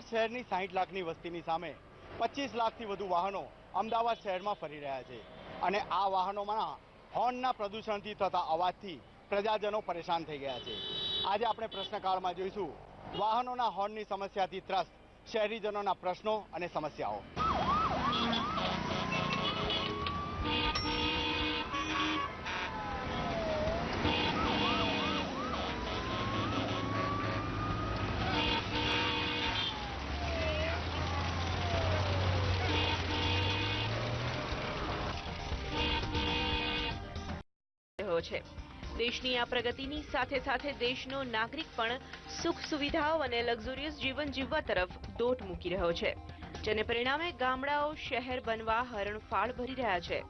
અમદાવાદ શહેરની સાહીઠ લાખની વસ્તીની સામે પચીસ લાખથી વધુ વાહનો અમદાવાદ શહેરમાં ફરી રહ્યા છે. અને આ વાહનોમાં હોર્નના પ્રદૂષણથી થતા અવાજથી પ્રજાજનો પરેશાન થઈ ગયા છે. આજે આપણે પ્રશ્નકાળમાં જોઈશું વાહનોના હોર્નની સમસ્યાથી ત્રસ્ત શહેરીજનોના પ્રશ્નો અને સમસ્યાઓ. છે. દેશની આ પ્રગતિની સાથે સાથે દેશનો નાગરિક પણ સુખ સુવિધાઓ અને લક્ઝુરિયસ જીવન જીવવા તરફ દોટ મૂકી રહ્યો છે. જેને પરિણામે ગામડાઓ, શહેર બનવા હરણફાળ ભરી રહ્યા છે.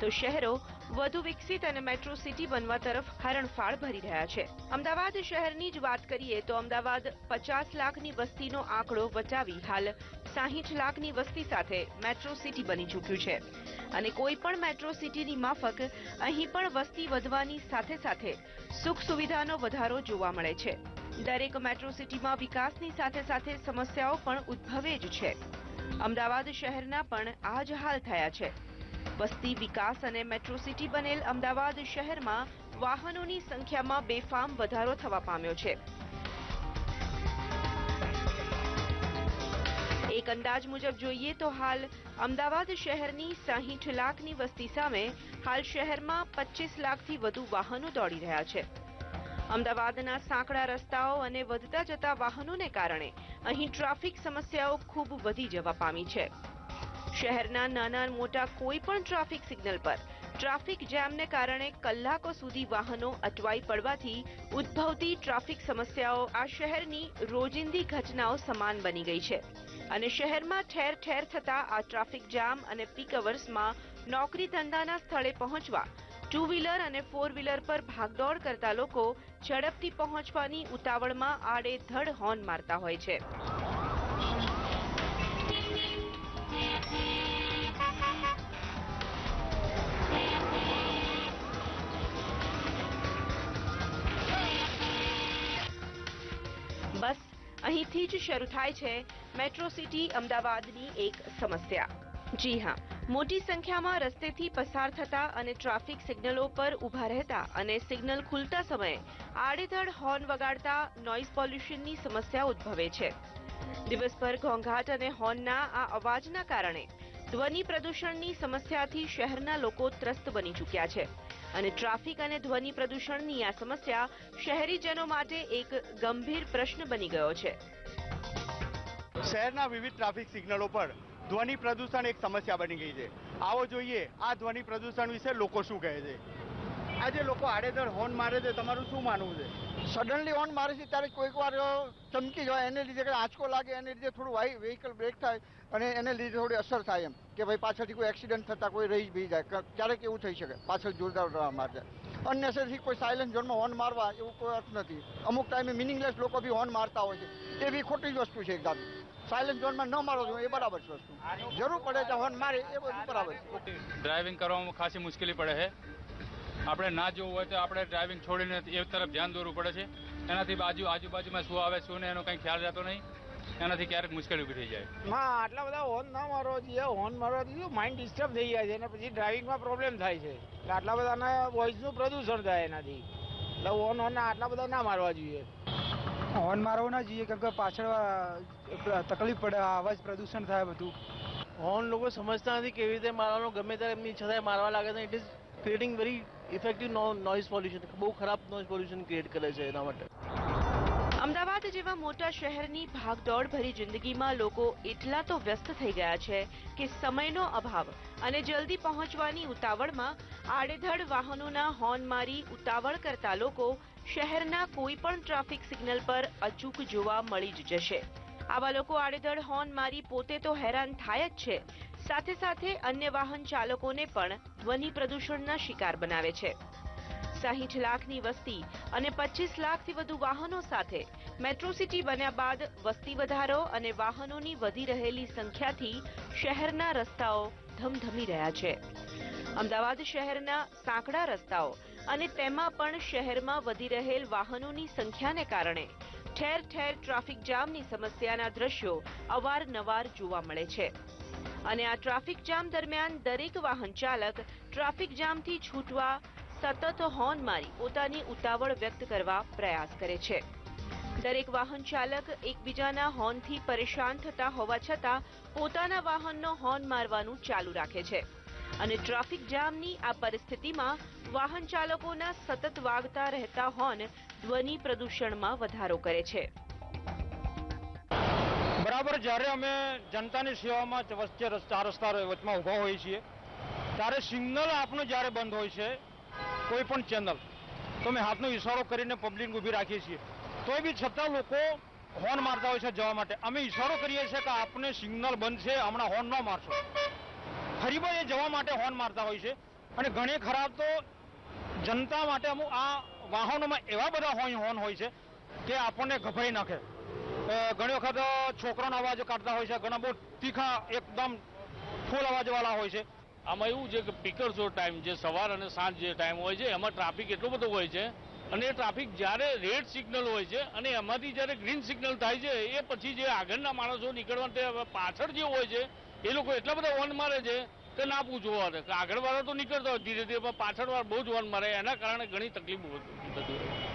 તો શહેરો વધુ વિકસિત અને મેટ્રો સિટી બનવા તરફ હરણફાળ ભરી રહ્યા છે. અમદાવાદ શહેરની જ વાત કરીએ તો અમદાવાદ પચાસ લાખની વસ્તીનો આંકડો બચાવી હાલ સાહીઠ લાખની વસ્તી સાથે મેટ્રો સિટી બની ચૂક્યું છે. અને કોઈ પણ મેટ્રો સિટીની માફક અહીં પણ વસ્તી વધવાની સાથે સાથે સુખ સુવિધાનો વધારો જોવા મળે છે. દરેક મેટ્રો સિટીમાં વિકાસની સાથે સાથે સમસ્યાઓ પણ ઉદ્ભવે જ છે. અમદાવાદ શહેરના પણ આ જ હાલ થયા છે. વસ્તી વિકાસ અને મેટ્રો સિટી બનેલ અમદાવાદ શહેરમાં વાહનોની સંખ્યામાં બેફામ વધારો થવા પામ્યો છે. એક અંદાજ મુજબ જોઈએ તો હાલ અમદાવાદ શહેરની સાહીઠ લાખની વસ્તી સામે હાલ શહેરમાં પચીસ લાખથી વધુ વાહનો દોડી રહ્યા છે. અમદાવાદના સાંકડા રસ્તાઓ અને વધતા જતા વાહનોને કારણે અહીં ટ્રાફિક સમસ્યાઓ ખૂબ વધી જવા પામી છે. શહેરના નાના મોટા કોઈ પણ ટ્રાફિક સિગ્નલ પર ટ્રાફિક જામને કારણે કલાકો સુધી વાહનો અટવાઈ પડવાથી ઉદ્ભવતી ટ્રાફિક સમસ્યાઓ આ શહેરની રોજિંદી ઘટનાઓ સમાન બની ગઈ છે. અને શહેરમાં ઠેર ઠેર થતા આ ટ્રાફિક જામ અને પીક અવર્સમાં નોકરી ધંધાના સ્થળે પહોંચવા ટુ વ્હીલર અને ફોર વ્હીલર પર ભાગદોડ કરતા લોકો ઝડપથી પહોંચવાની ઉતાવળમાં આડેધડ હોર્ન મારતા હોય છે. બસ, અહીંથી જ શરૂ થાય છે મેટ્રો સિટી અમદાવાદની એક સમસ્યા. જી હા. મોટી સંખ્યામાં રસ્તેથી પસાર થતા અને ટ્રાફિક સિગ્નલો પર ઊભા રહેતા અને સિગ્નલ ખુલતા સમયે આડેધડ હોર્ન વગાડતા નોઇઝ પોલ્યુશનની સમસ્યા ઉદ્ભવે છે. દિવસભર ઘોંઘાટ અને હોર્નના આ અવાજના કારણે ધ્વનિ પ્રદૂષણની સમસ્યાથી શહેરના લોકો ત્રસ્ત બની ચૂક્યા છે. અને ટ્રાફિક અને ધ્વનિ પ્રદૂષણની આ સમસ્યા શહેરીજનો માટે એક ગંભીર પ્રશ્ન બની ગયો છે. શહેરના વિવિધ ટ્રાફિક સિગ્નલો પર ધ્વનિ પ્રદૂષણ એક સમસ્યા બની ગઈ છે. આવો જોઈએ, આ ધ્વનિ પ્રદૂષણ વિશે લોકો શું કહે છે? આજે લોકો આડેધડ હોર્ન મારે છે, તમારું શું માનવું છે? સડનલી હોર્ન મારે છે, ત્યારે કોઈક વાર ચમકી જાય, એને લીધે આંચકો લાગે, એને લીધે થોડું વ્હીકલ બ્રેક થાય, અને એને લીધે થોડી અસર થાય એમ, કે ભાઈ પાછળથી કોઈ એક્સિડન્ટ થતા, કોઈ રહી બી જાય ક્યારેક એવું થઈ શકે, પાછળ જોરદાર રહેવા માટે. અનનેસેસરી કોઈ સાયલન્ટ ઝોનમાં હોર્ન મારવા, એવું કોઈ અર્થ નથી. અમુક ટાઈમે મિનિંગલેસ લોકો બી હોર્ન મારતા હોય છે, એ બી ખોટી જ વસ્તુ છે એકદમ. સાયલન્ટ ઝોનમાં ન મારો છો એ બરાબર છે વસ્તુ. જરૂર પડે તો હોર્ન મારે એ બધું બરાબર છે. ડ્રાઇવિંગ કરવામાં ખાસી મુશ્કેલી પડે છે. આપણે ના જોવું હોય તો આપણે ડ્રાઇવિંગ છોડીને એ તરફ ધ્યાન દોરવું પડે છે. એનાથી બાજુ આજુબાજુમાં શું આવે શું ને એનો કંઈ ખ્યાલ રહેતો નહીં. એનાથી ક્યારેક મુશ્કેલી ઊભી થઈ જાય. હા આટલા બધા હોર્ન ના મારવા જોઈએ હોર્ન મારવાથી શું માઇન્ડ ડિસ્ટર્બ થઈ જાય છે અને પછી ડ્રાઇવિંગમાં પ્રોબ્લેમ થાય છે. એટલે આટલા બધાના વોઇસનું પ્રદૂષણ થાય એનાથી. એટલે હોર્ન હોર્ન આટલા બધા ના મારવા જોઈએ. હોર્ન મારવો ના જોઈએ કેમ કે પાછળ તકલીફ પડે અવાજ પ્રદૂષણ થાય બધું. હોર્ન લોકો સમજતા નથી કેવી રીતે મારવાનો ગમે ત્યારે એમની છતાંય મારવા લાગે છે it is creating very effective noise pollution બહુ ખરાબ નોઇઝ પોલ્યુશન ક્રિએટ કરે છે એના માટે. અમદાવાદ જેવા મોટા શહેરની ભાગદોડ ભરી જિંદગીમાં લોકો એટલા તો વ્યસ્ત થઈ ગયા છે કે સમયનો અભાવ અને જલ્દી પહોંચવાની ઉતાવળમાં આડેધડ વાહનોના હોર્ન મારી ઉતાવળ કરતા લોકો શહેરના કોઈ પણ ટ્રાફિક સિગ્નલ પર અચૂક જોવા મળી જ જશે. આવા લોકો આડેધડ હોર્ન મારી પોતે તો હેરાન થાય જ છે. સાથે સાથે અન્ય વાહન ચાલકોને પણ ધ્વનિ પ્રદૂષણના શિકાર બનાવે છે. સાહીઠ લાખની વસ્તી અને પચીસ લાખથી વધુ વાહનો સાથે મેટ્રો સિટી બન્યા બાદ વસ્તી વધારો અને વાહનોની વધી રહેલી સંખ્યાથી શહેરના રસ્તાઓ ધમધમી રહ્યા છે. અમદાવાદ શહેરના સાંકડા રસ્તાઓ અને તેમાં પણ શહેરમાં વધી રહેલ વાહનોની સંખ્યાને કારણે ઠેર ઠેર ટ્રાફિક જામની સમસ્યાના દ્રશ્યો અવારનવાર જોવા મળે છે. અને આ ટ્રાફિક જામ દરમિયાન દરેક વાહન ચાલક ટ્રાફિક જામથી છૂટવા સતત હોર્ન મારી પોતાની ઉતાવળ વ્યક્ત કરવા પ્રયાસ કરે છે. દરેક વાહન ચાલક એકબીજાના હોર્નથી પરેશાન થતા હોવા છતાં પોતાના વાહનનો હોર્ન મારવાનું ચાલુ રાખે છે. અને ટ્રાફિક જામની આ પરિસ્થિતિમાં વાહન ચાલકોના સતત વાગતા રહેતા હોર્ન ધ્વનિ પ્રદૂષણમાં વધારો કરે છે. બરાબર, જ્યારે અમે જનતાની સેવામાં વચ્ચે ચાર રસ્તા વચમાં ઊભા હોઈએ છીએ, ત્યારે સિગ્નલ આપણું જ્યારે બંધ હોય છે, કોઈ પણ ચેનલ, તો અમે હાથનો ઇશારો કરીને પબ્લિક ઊભી રાખીએ છીએ. તોય બી છતાં લોકો હોર્ન મારતા હોય છે જવા માટે. અમે ઇશારો કરીએ છીએ કે આપને સિગ્નલ બંધ છે, હમણાં હોર્ન ન મારશો. ફરીમાં એ જવા માટે હોર્ન મારતા હોય છે. અને ઘણી ખરાબ તો જનતા માટે અમુક આ વાહનોમાં એવા બધા હોર્ન હોર્ન હોય છે કે આપણને ગભરાઈ નાખે. ઘણી વખત છોકરાનો અવાજ કાઢતા હોય છે. ઘણા બહુ તીખા, એકદમ ફૂલ અવાજવાળા હોય છે. આમાં એવું છે કે પીકરસો ટાઈમ જે સવાર અને સાંજ જે ટાઈમ હોય છે, એમાં ટ્રાફિક એટલો બધો હોય છે અને એ ટ્રાફિક જ્યારે રેડ સિગ્નલ હોય છે અને એમાંથી જ્યારે ગ્રીન સિગ્નલ થાય છે, એ પછી જે આગળના માણસો નીકળવા તે પાછળ જે હોય છે એ લોકો એટલા બધા હોર્ન મારે છે કે ના પૂછવો હવે કે આગળવાળા તો નીકળતા હોય, ધીરે ધીરે પણ પાછળવાળા બહુ જ હોર્ન મારે, એના કારણે ઘણી તકલીફ થતી હોય.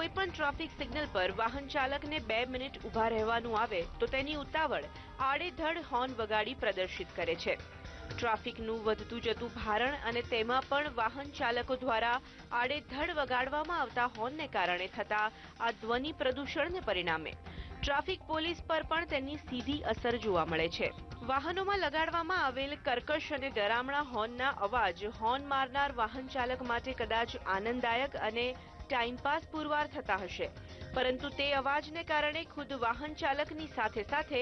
કોઈ પણ ટ્રાફિક સિગ્નલ પર વાહન ચાલકને બે મિનિટ ઊભા રહેવાનું આવે તો તેની ઉતાવળ આડેધડ હોર્ન વગાડી પ્રદર્શિત કરે છે. ટ્રાફિકનું વધતું જતું ભારણ અને તેમાં પણ વાહન ચાલકો દ્વારા આડેધડ વગાડવામાં આવતા હોર્નને કારણે થતા આ ધ્વનિ પ્રદૂષણને પરિણામે ટ્રાફિક પોલીસ પર પણ તેની સીધી અસર જોવા મળે છે. વાહનોમાં લગાડવામાં આવેલ કર્કશ અને ડરામણા હોર્નના અવાજ હોર્ન મારનાર વાહન ચાલક માટે કદાચ આનંદદાયક અને ટાઈમપાસ પુરવાર થતા હશે. પરંતુ તે અવાજને કારણે ખુદ વાહન ચાલકની સાથે સાથે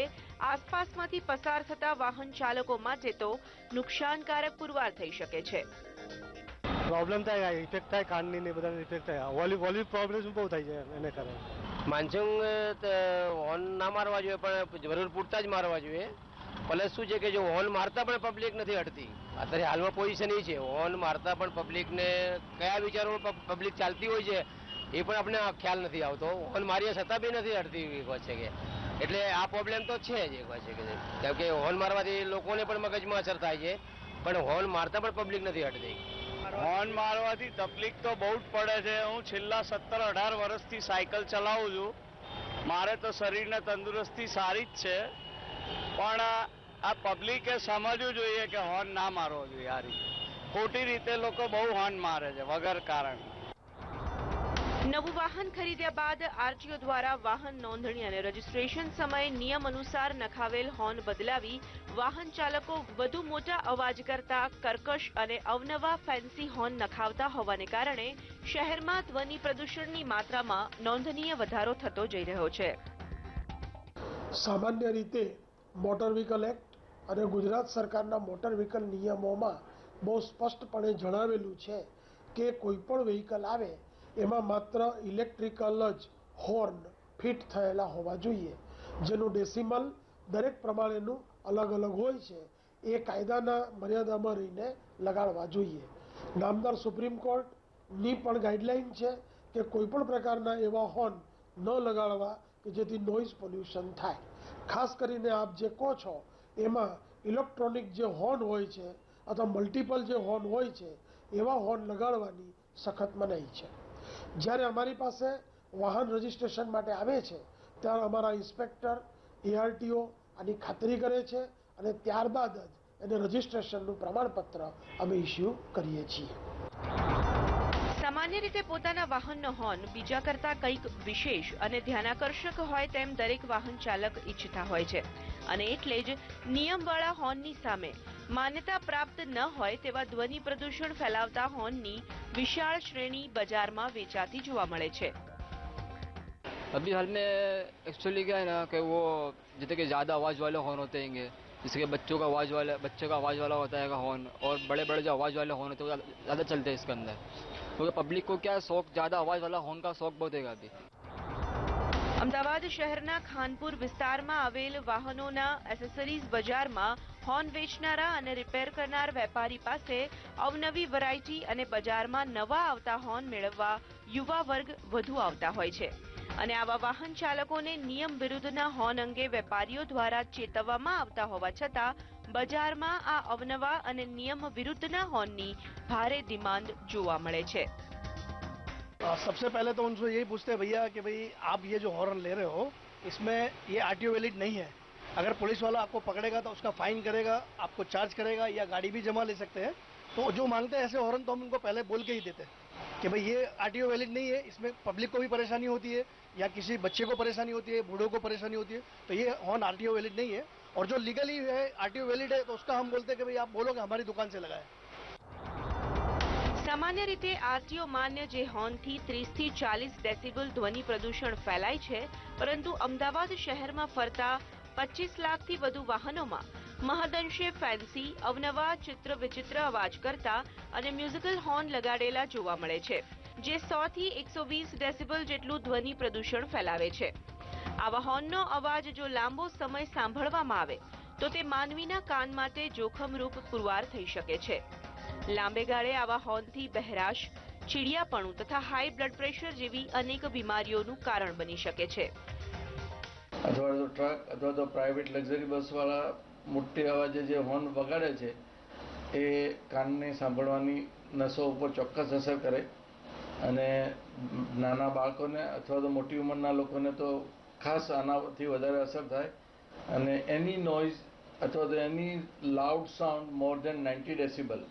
આસપાસમાંથી પસાર થતા વાહન ચાલકો માટે તો નુકસાનકારક પુરવાર થઈ શકે છે. પ્રોબ્લેમ થાય ઇફેક્ટ થાય કાનની ને બધાને ઇફેક્ટ થાય. વોલ્યુ વોલ્યુ પ્રોબ્લેમ બહુ થાય છે એને કારણે. માનસિંગ હોર્ન ના મારવા જોઈએ પણ જરૂર પૂરતા જ મારવા જોઈએ. પ્લસ શું છે કે જો હોર્ન મારતા પણ પબ્લિક નથી હટતી. અત્યારે હાલમાં પોઝિશન એ છે. હોર્ન મારતા પણ પબ્લિકને કયા વિચારો પબ્લિક ચાલતી હોય છે, એ પણ આપણે ખ્યાલ નથી આવતો. હોર્ન માર્યા છતાં બી નથી હટતી છે કે. એટલે આ પ્રોબ્લેમ તો છે જ એક છે કે કેમ કે હોર્ન મારવાથી લોકોને પણ મગજમાં અસર થાય છે, પણ હોર્ન મારતા પણ પબ્લિક નથી હટતી. હોર્ન મારવાથી તકલીફ તો બહુ જ પડે છે. હું છેલ્લા સત્તર અઢાર વર્ષથી સાયકલ ચલાવું છું. મારે તો શરીરને તંદુરસ્તી સારી જ છે. પણ આ પબ્લિકે સમજવું જોઈએ કે હોર્ન ના મારવો જોઈએ આ રીતે. ખોટી રીતે લોકો બહુ હોર્ન મારે છે વગર કારણ. નવું વાહન ખરીદ્યા બાદ આરટીઓ દ્વારા વાહન નોંધણી અને રજીસ્ટ્રેશન સમયે નિયમ અનુસાર નખાવેલ હોર્ન બદલાવી વાહન ચાલકો વધુ મોટા અવાજ કરતા કર્કશ અને અવનવા ફેન્સી હોર્ન નખાવતા હોવાને કારણે શહેરમાં ધ્વનિ પ્રદૂષણની માત્રામાં નોંધનીય વધારો થતો જઈ રહ્યો છે. સામાન્ય રીતે મોટર વ્હીકલ એક્ટ અને ગુજરાત સરકારના મોટર વ્હીકલ નિયમોમાં બહુ સ્પષ્ટપણે જણાવેલું છે કે કોઈપણ વ્હીકલ આવે, એમાં માત્ર ઇલેક્ટ્રિકલ જ હોર્ન ફિટ થયેલા હોવા જોઈએ, જેનું ડેસિમલ દરેક પ્રમાણેનું અલગ અલગ હોય છે, એ કાયદાના મર્યાદામાં રહીને લગાડવા જોઈએ. નામદાર સુપ્રીમ કોર્ટની પણ ગાઈડલાઈન છે કે કોઈપણ પ્રકારના એવા હોર્ન ન લગાડવા કે જેથી નોઇઝ પોલ્યુશન થાય. ખાસ કરીને આપ જે કહો છો એમાં ઇલેક્ટ્રોનિક જે હોર્ન હોય છે અથવા મલ્ટિપલ જે હોર્ન હોય છે, એવા હોર્ન લગાડવાની સખત મનાઈ છે. જ્યારે અમારી પાસે વાહન રજિસ્ટ્રેશન માટે આવે છે, ત્યારે અમારા ઇન્સ્પેક્ટર એઆરટીઓ આની ખાતરી કરે છે અને ત્યારબાદ જ એને રજિસ્ટ્રેશનનું પ્રમાણપત્ર અમે ઇસ્યુ કરીએ છીએ. સામાન્ય રીતે પોતાના વાહનનો હોર્ન બીજા કરતા કંઈક વિશેષ અને ધ્યાનાકર્ષક હોય તેમ દરેક વાહન ચાલક ઈચ્છતા હોય છે અને એટલે જ નિયમવાળા હોર્નની સામે માન્યતા પ્રાપ્ત ન હોય તેવા ધ્વનિ પ્રદૂષણ ફેલાવતા હોર્નની વિશાળ શ્રેણી બજારમાં વેચાતી જોવા મળે છે अभी हाल में एक्चुअली क्या है ना कि वो जैसे कि ज़्यादा आवाज़ वाले हॉर्न होते हैंगे जैसे कि बच्चों का आवाज़ वाला बच्चों का आवाज़ वाला होता है हॉर्न और बड़े बड़े जो आवाज़ वाले हॉर्न होते हैं वो ज़्यादा चलते हैं इसके अंदर क्योंकि पब्लिक को क्या है शौक ज़्यादा आवाज़ वाला हॉर्न का शौक बहुत है अभी અમદાવાદ શહેરના ખાનપુર વિસ્તારમાં આવેલ વાહનોના એસેસરીઝ બજારમાં હોર્ન વેચનારા અને રિપેર કરનાર વેપારી પાસે અવનવી વેરાયટી અને બજારમાં નવા આવતા હોર્ન મેળવવા યુવા વર્ગ વધુ આવતા હોય છે અને આવા વાહન ચાલકોને નિયમ વિરુદ્ધના હોર્ન અંગે વેપારીઓ દ્વારા ચેતવવામાં આવતા હોવા છતાં બજારમાં આ અવનવા અને નિયમ વિરુદ્ધના હોર્નની ભારે ડિમાન્ડ જોવા મળે છે आ, सबसे पहले तो उनसे यही पूछते हैं भैया कि भाई आप ये जो हॉर्न ले रहे हो इसमें ये आर वैलिड नहीं है अगर पुलिस वाला आपको पकड़ेगा तो उसका फाइन करेगा आपको चार्ज करेगा या गाड़ी भी जमा ले सकते हैं तो जो मांगते हैं ऐसे हॉर्न तो हम उनको पहले बोल के ही देते हैं कि भाई ये आर वैलिड नहीं है इसमें पब्लिक को भी परेशानी होती है या किसी बच्चे को परेशानी होती है बूढ़ों को परेशानी होती है तो ये हॉर्न आर वैलिड नहीं है और जो लीगली है आर वैलिड है तो उसका हम बोलते हैं कि भाई आप बोलो कि हमारी दुकान से लगाए સામાન્ય રીતે આરટીઓ માન્ય જે હોર્નથી ત્રીસથી ચાલીસ ડેસિબલ ધ્વનિ પ્રદૂષણ ફેલાય છે પરંતુ અમદાવાદ શહેરમાં ફરતા પચીસ લાખથી વધુ વાહનોમાં મહદંશે ફેન્સી, અવનવા, ચિત્ર વિચિત્ર અવાજ કરતા અને મ્યુઝિકલ હોર્ન લગાડેલા જોવા મળે છે, જે સો થી એકસો વીસ ડેસિબલ જેટલું ધ્વનિ પ્રદૂષણ ફેલાવે છે. આવા હોર્નનો અવાજ જો લાંબો સમય સાંભળવામાં આવે, તો તે માનવીના કાન માટે જોખમરૂપ પુરવાર થઈ શકે છે. લાંબે ગાળે આવા હોર્નથી બહેરાશ, ચીડિયાપણું તથા હાઈ બ્લડ પ્રેશર જેવી અનેક બીમારીઓનું કારણ બની શકે છે. અથવા તો ટ્રક, અથવા તો પ્રાઇવેટ લક્ઝરી બસવાળા મોટી અવાજે જે હોર્ન વગાડે છે, એ કાનને સાંભળવાની નસો ઉપર ચોક્કસ અસર કરે. અને નાના બાળકોને અથવા તો મોટી ઉંમરના લોકોને તો ખાસ આનાથી વધારે અસર થાય. અને એની નોઇઝ અથવા તો એની loud sound more than ninety decibel,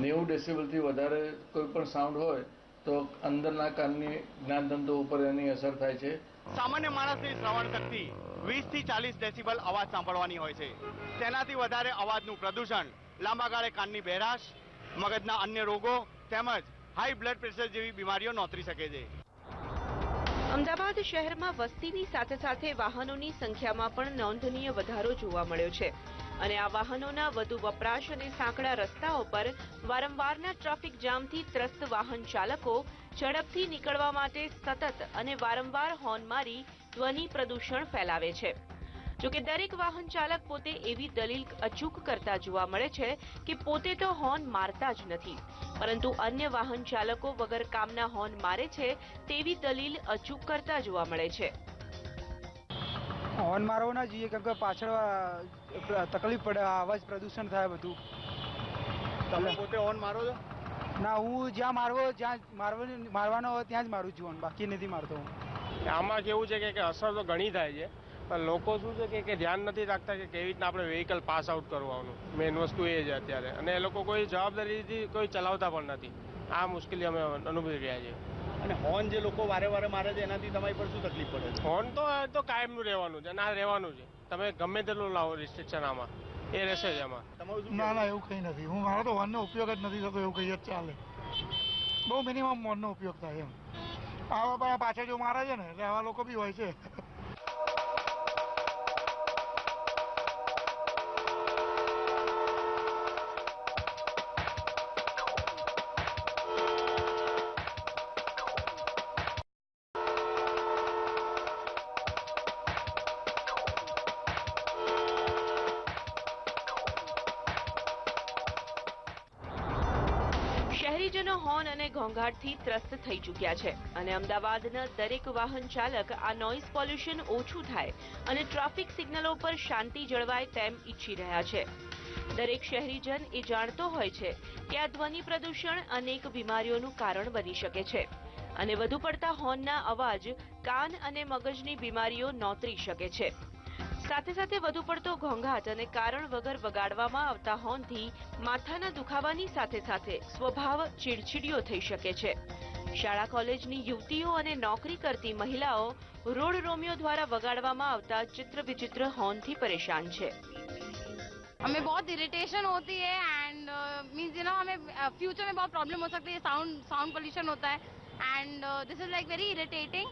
નેવું ડેસિબલથી વધારે કોઈ પણ સાઉન્ડ હોય, તો અંદરના કાનની જ્ઞાનતંતુ ઉપર એની અસર થાય છે. સામાન્ય માણસની શ્રવણ શક્તિ વીસથી ચાલીસ ડેસિબલ અવાજ સાંભળવાની હોય છે. તેનાથી વધારે અવાજનું પ્રદૂષણ, લાંબા ગાળે કાનની બહેરાશ મગજના અન્ય રોગો તેમજ હાઈ બ્લડ પ્રેશર જેવી બીમારીઓ નોતરી શકે છે. અમદાવાદ શહેરમાં વસ્તીની સાથે સાથે વાહનોની સંખ્યામાં પણ નોંધનીય વધારો જોવા મળ્યો છે. અને આ વાહનોના વધુ વપરાશ અને સાંકડા રસ્તાઓ પર વારંવારના ટ્રાફિક જામથી ત્રસ્ત વાહન ચાલકો ઝડપથી નીકળવા માટે સતત અને વારંવાર હોર્ન મારી ધ્વનિ પ્રદૂષણ ફેલાવે છે. જોકે દરેક વાહન ચાલક પોતે એવી દલીલ અચૂક કરતા જોવા મળે છે કે પોતે તો હોર્ન મારતા જ નથી. પરંતુ અન્ય વાહન ચાલકો વગર કામના હોર્ન મારે છે તેવી દલીલ અચૂક કરતા જોવા મળે છે. હોર્ન મારવો ના જોઈએ કેમ કે પાછળ તકલીફ પડે અવાજ પ્રદૂષણ થાય બધું. તમે પોતે હોર્ન મારો છો? ના હું જ્યાં મારવો જ્યાં મારવાનો મારવાનો હોય ત્યાં જ મારું છું હોર્ન બાકી નથી મારતો હું. આમાં કેવું છે કે કે અસર તો ઘણી થાય છે પણ લોકો શું છે કે કે ધ્યાન નથી રાખતા કે કેવી રીતના આપણે વ્હીકલ પાસ આઉટ કરવાનું. મેઇન વસ્તુ એ છે અત્યારે. અને એ લોકો કોઈ જવાબદારીથી કોઈ ચલાવતા પણ નથી. આ મુશ્કેલી અમે અનુભવી રહ્યા છીએ. અને હોર્ન જે લોકો વારે વારે મારે છે એનાથી તમારી પર શું તકલીફ પડે છે? હોર્ન તો તો કાયમનું રહેવાનું છે ના રહેવાનું છે. તમે ગમે તેટલું લાવો રિસ્ટ્રિક્શન આમાં. એ રહેશે જ આમાં. ના ના એવું કંઈ નથી. હું મારો તો હોર્નનો ઉપયોગ જ નથી થતો એવું કહીએ ચાલે. બહુ મિનિમમ હોર્નનો ઉપયોગ થાય એમ. આવા પાછા જો મારે છે ને એટલે આવા લોકો બી હોય છે. હોર્ન અને ઘોંઘાટથી ત્રસ્ત થઈ ચૂક્યા છે અને અમદાવાદના દરેક વાહન ચાલક આ નોઇઝ પોલ્યુશન ઓછું થાય અને ટ્રાફિક સિગ્નલો પર શાંતિ જળવાય તેમ ઈચ્છી રહ્યા છે. દરેક શહેરીજન એ જાણતો હોય છે કે આ ધ્વનિ પ્રદૂષણ અનેક બીમારીઓનું કારણ બની શકે છે અને વધુ પડતા હોર્નના અવાજ કાન અને મગજની બીમારીઓ નોતરી શકે છે. સાથે સાથે વધુ પડતો ઘોંઘાટ અને કારણ વગર વગાડવામાં આવતા હોર્નથી માથાના દુખાવાની સાથે સાથે સ્વભાવ ચીડચીડિયો થઈ શકે છે શાળા કોલેજની યુવતીઓ અને નોકરી કરતી મહિલાઓ રોડ રોમિયો દ્વારા વગાડવામાં આવતા ચિત્ર વિચિત્ર હોર્નથી પરેશાન છે हमें बहुत इरिटेशन होती है एंड मीन्स यू नो हमें फ्यूचर में बहुत प्रॉब्लम हो सकती है साउंड साउंड पोल्यूशन होता है and this is like very irritating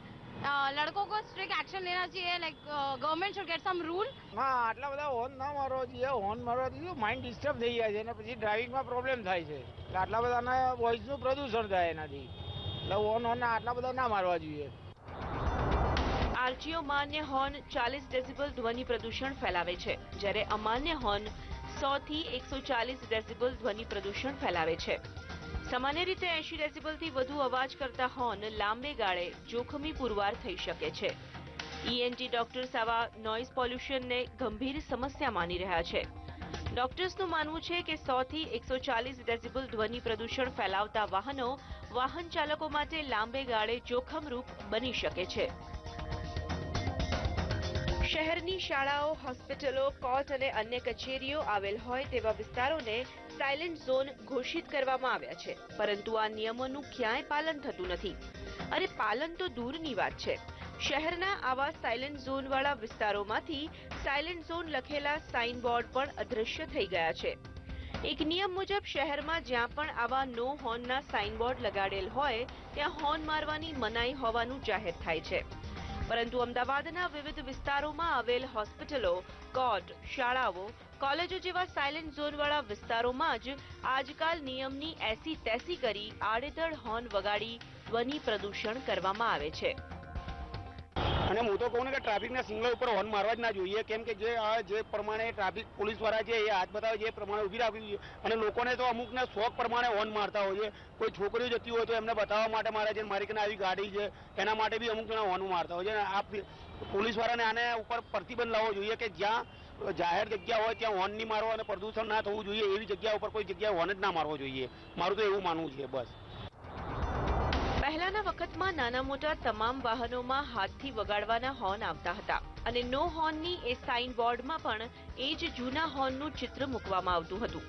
लड़कों को स्ट्रिक्ट एक्शन लेना चाहिए like government should get some rule ના આટલા બધા હોર્ન ના મારવા જોઈએ હોર્ન મારવાથી માઇન્ડ ડિસ્ટર્બ થઈ જાય છે અને પછી ડ્રાઇવિંગમાં પ્રોબ્લેમ થાય છે એટલે આટલા બધાના વોઇસનું પ્રદૂષણ થાય એનાથી એટલે હોર્ન હોર્ન આટલા બધા ના મારવા જોઈએ આરટીઓ માન્ય હોર્ન ચાલીસ ડેસિબલ ધ્વનિ પ્રદૂષણ ફેલાવે છે જ્યારે અમાન્ય હોર્ન સો થી એકસો ચાલીસ ડેસિબલ ધ્વનિ પ્રદૂષણ ફેલાવે છે સામાન્ય રીતે એંશી ડેસિબલથી વધુ અવાજ કરતા હોર્ન લાંબે ગાળે જોખમી પુરવાર થઈ શકે છે. ઈએનટી ડોક્ટર્સ આવા નોઇઝ પોલ્યુશનને ગંભીર સમસ્યા માની રહ્યા છે. ડોક્ટર્સનું માનવું છે કે સો થી એકસો ચાલીસ ડેસિબલ ધ્વનિ પ્રદૂષણ ફેલાવતા વાહનો વાહન ચાલકો માટે લાંબે ગાળે જોખમરૂપ બની શકે છે. શહેરની શાળાઓ, હોસ્પિટલો, કોર્ટ અને અન્ય કચેરીઓ આવેલ હોય તેવા વિસ્તારોને સાયલેન્ટ ઝોન ઘોષિત કરવામાં આવ્યા છે. પરંતુ આ નિયમોનું ક્યાંય પાલન થતું નથી. અરે પાલન તો દૂરની વાત છે. શહેરના આવા સાયલેન્ટ ઝોનવાળા વિસ્તારોમાંથી સાયલેન્ટ ઝોન લખેલા સાઇન બોર્ડ પણ અદ્રશ્ય થઈ ગયા છે. એક નિયમ મુજબ શહેરમાં જ્યાં પણ આવા નો હોર્નના સાઇન બોર્ડ લગાડેલ હોય, ત્યાં હોર્ન મારવાની મનાઈ હોવાનું જાહેર થાય છે. પરંતુ અમદાવાદના વિવિધ વિસ્તારોમાં આવેલ હોસ્પિટલો કોર્ટ શાળાઓ કોલેજો જેવા સાયલેન્ટ ઝોનવાળા વિસ્તારોમાં જ આજકાલ નિયમની એસી તેસી કરી આડેધડ હોર્ન વગાડી ધ્વનિ પ્રદૂષણ કરવામાં આવે છે. અને હું તો કહું કે ટ્રાફિકના સિગ્નલ ઉપર હોર્ન મારવા જ ના જોઈએ, કેમ કે જે આ જે પ્રમાણે ટ્રાફિક પોલીસવાળા છે એ હાથ બતાવે એ પ્રમાણે ઊભી રાખવી જોઈએ. અને લોકોને તો અમુકના શોખ પ્રમાણે હોર્ન મારતા હોય છે. કોઈ છોકરીઓ જતી હોય તો એમને બતાવવા માટે મારે છે મારી કને આવી ગાડી છે, એના માટે બી અમુક જણા હોર્ન મારતા હોય છે. આ પોલીસ વાળાને આને ઉપર પ્રતિબંધ લાવવો જોઈએ કે જ્યાં જાહેર જગ્યા હોય ત્યાં હોર્ન નહીં મારવો અને પ્રદૂષણ ના થવું જોઈએ એવી જગ્યા ઉપર કોઈ જગ્યાએ હોર્ન જ ના મારવો જોઈએ. મારું તો એવું માનવું છે બસ. પહેલાના વખતમાં નાના મોટા તમામ વાહનોમાં હાથથી વગાડવાના હોર્ન આવતા હતા અને નો હોર્નની એ સાઇન બોર્ડમાં પણ એ જ જૂના હોર્નનું ચિત્ર મૂકવામાં આવતું હતું.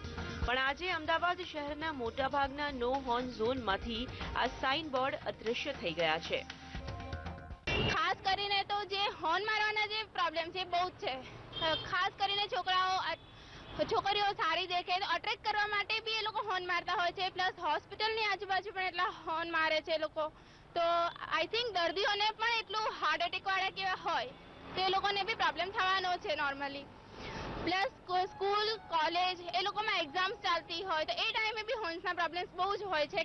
પણ આજે અમદાવાદ શહેરના મોટાભાગના નો હોર્ન ઝોનમાંથી આ સાઇન બોર્ડ અદૃશ્ય થઈ ગયા છે. ખાસ કરીને તો જે હોર્ન મારવાના જે પ્રોબ્લેમ છે બહુ જ છે. ખાસ કરીને છોકરાઓ છોકરીઓ સારી દેખે અટ્રેક્ટ કરવા માટે બી એ લોકો હોર્ન મારતા હોય છે. પ્લસ હોસ્પિટલની આજુબાજુ પણ એટલા હોર્ન મારે છે લોકો. તો આઈ થિંક દર્દીઓને પણ એટલું હાર્ટ એટેકવાળા કેવા હોય, તો એ લોકોને બી પ્રોબ્લેમ થવાનો છે નોર્મલી પ્લસ સ્કૂલ કોલેજ એ લોકોમાં એક્ઝામ્સ ચાલતી હોય તો એ ટાઈમે બી હોર્ન્સના પ્રોબ્લેમ્સ બહુ જ હોય છે.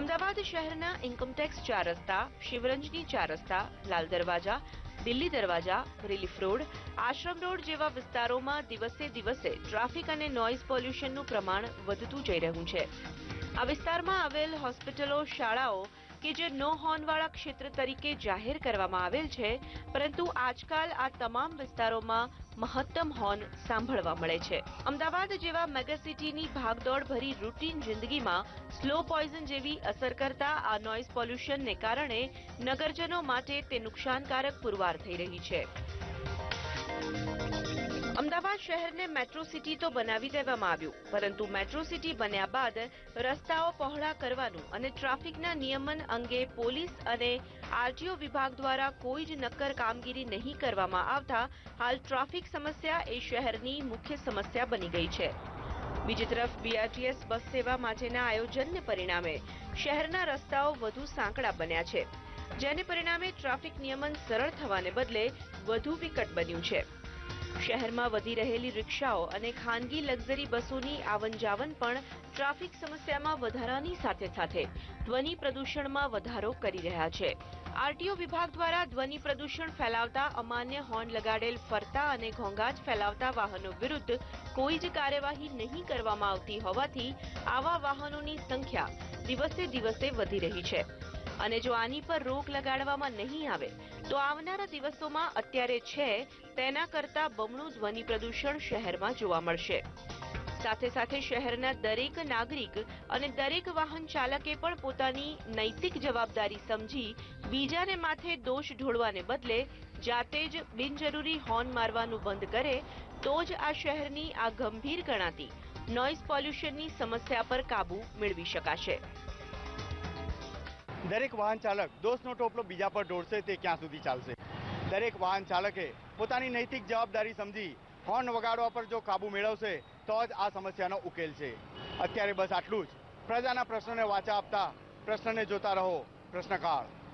અમદાવાદ શહેરના ઇન્કમટેક્સ ચાર રસ્તા, શિવરંજની ચાર રસ્તા, લાલ દરવાજા દિલ્હી દરવાજા રિલીફ રોડ, આશ્રમ રોડ જેવા વિસ્તારોમાં દિવસે દિવસે ટ્રાફિક અને નોઇઝ પોલ્યુશનનું પ્રમાણ વધતું જઈ રહ્યું છે. આ વિસ્તારમાં આવેલ હોસ્પિટલો શાળાઓ કે જે નો હોર્નવાળા ક્ષેત્ર તરીકે જાહેર કરવામાં આવેલ છે, પરંતુ આજકાલ આ તમામ વિસ્તારોમાં મહત્તમ હોર્ન સાંભળવા મળે છે. અમદાવાદ જેવા મેગાસિટીની ભાગદોડ ભરી રૂટીન જિંદગીમાં સ્લો પોઈઝન જેવી અસર કરતા આ નોઇઝ પોલ્યુશનને કારણે નગરજનો માટે તે નુકસાનકારક પુરવાર થઈ રહી છે. અમદાવાદ શહેરને મેટ્રો સિટી તો બનાવી દેવામાં આવ્યું, પરંતુ મેટ્રો સિટી બન્યા બાદ રસ્તાઓ પહોળા કરવાનું અને ટ્રાફિકના નિયમન અંગે પોલીસ અને આરટીઓ વિભાગ દ્વારા કોઈ જ નક્કર કામગીરી નહીં કરવામાં આવતા હાલ ટ્રાફિક સમસ્યા એ શહેરની મુખ્ય સમસ્યા બની ગઈ છે. બીજી તરફ બીઆરટીએસ બસ સેવા માટેના આયોજનને પરિણામે શહેરના રસ્તાઓ વધુ સાંકડા બન્યા છે, જેને પરિણામે ટ્રાફિક નિયમન સરળ થવાને બદલે વધુ વિકટ બન્યું છે. શહેરમાં વધી રહેલી રિક્ષાઓ અને ખાનગી લક્ઝરી બસોની આવન જાવન પણ ટ્રાફિક સમસ્યામાં વધારાની સાથે સાથે ધ્વનિ પ્રદૂષણમાં વધારો કરી રહ્યા છે. આરટીઓ વિભાગ દ્વારા ધ્વનિ પ્રદૂષણ ફેલાવતા, અમાન્ય હોર્ન લગાડેલ ફરતા અને ઘોંઘાટ ફેલાવતા વાહનો વિરુદ્ધ કોઈ જ કાર્યવાહી નહીં કરવામાં આવતી હોવાથી આવા વાહનોની સંખ્યા દિવસે દિવસે વધી રહી છે. અને જો આની પર રોક લગાડવામાં નહીં આવે, તો આવનારા દિવસોમાં અત્યારે છે, તેના કરતા બમણું ધ્વનિ પ્રદૂષણ શહેરમાં જોવા મળશે. સાથે સાથે શહેરના દરેક નાગરિક અને દરેક વાહન ચાલકે પણ પોતાની નૈતિક જવાબદારી સમજી, બીજાને માથે દોષ ઢોળવાને બદલે જાતે જ બિનજરૂરી હોર્ન મારવાનું બંધ કરે, તો જ આ શહેરની આ ગંભીર ગણાતી નોઇઝ પોલ્યુશનની સમસ્યા પર કાબુ મેળવી શકાશે. દરેક વાહન ચાલક દોષનો ટોપલો બીજા પર ઢોળશે તે ક્યાં સુધી ચાલશે? દરેક વાહન ચાલકે પોતાની નૈતિક જવાબદારી સમજી હોર્ન વગાડવા પર જો કાબુ મેળવશે, તો જ આ સમસ્યાનો ઉકેલ છે. અત્યારે બસ આટલું જ. પ્રજાના પ્રશ્નોને વાચા આપતા પ્રશ્નને જોતા રહો. પ્રશ્નકાળ.